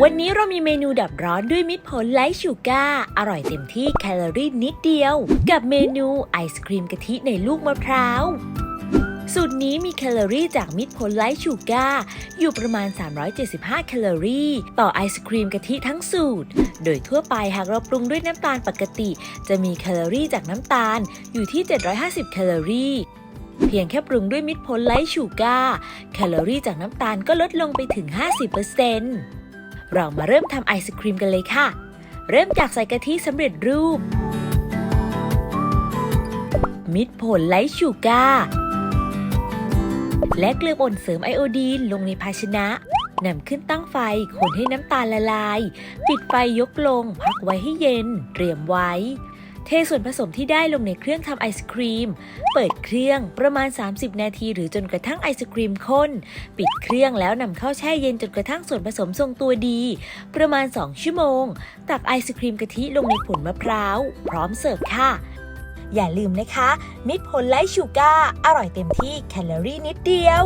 วันนี้เรามีเมนูดับร้อนด้วยมิตรผลไลท์ชูการ์อร่อยเต็มที่แคลอรี่นิดเดียว กับเมนูไอศครีมกะทิในลูกมะพร้าวสูตรนี้มีแคลอรี่จากมิตรผลไลท์ชูการ์อยู่ประมาณ 375 แคลอรี่ ต่อไอศครีมกะทิทั้งสูตร โดยทั่วไปหากเราปรุงด้วยน้ำตาลปกติ จะมีแคลอรี่จากน้ำตาลอยู่ที่ 750 แคลอรี่เพียงแค่ปรุงด้วยมิตรผลไลท์ชูการ์แคลอรี่จากน้ำตาลก็ลดลงไปถึง 50%เเรามาเริ่มทำไอศครีมกันเลยค่ะ เริ่มจากใส่กะทิสำเร็จรูป มิตรผลไลท์ชูการ์และเกลือป่นเสริมไอโอดีนลงในภาชนะนำขึ้นตั้งไฟ คนให้น้ำตาลละลาย ปิดไฟยกลง พักไว้ให้เย็น เตรียมไว้ เทส่วนผสมที่ได้ลงในเครื่องทำไอศครีม เปิดเครื่องประมาณ 30 นาที หรือจนกระทั่งไอศครีมข้น ปิดเครื่องแล้วนำเข้าแช่เย็นจนกระทั่งส่วนผสมทรงตัวดี ประมาณ 2 ชั่วโมง ตักไอศครีมกะทิลงในผลมะพร้าว พร้อมเสิร์ฟค่ะ อย่าลืมนะคะ มิตรผลไลท์ชูการ์อร่อยเต็มที่แคลอรี่นิดเดียว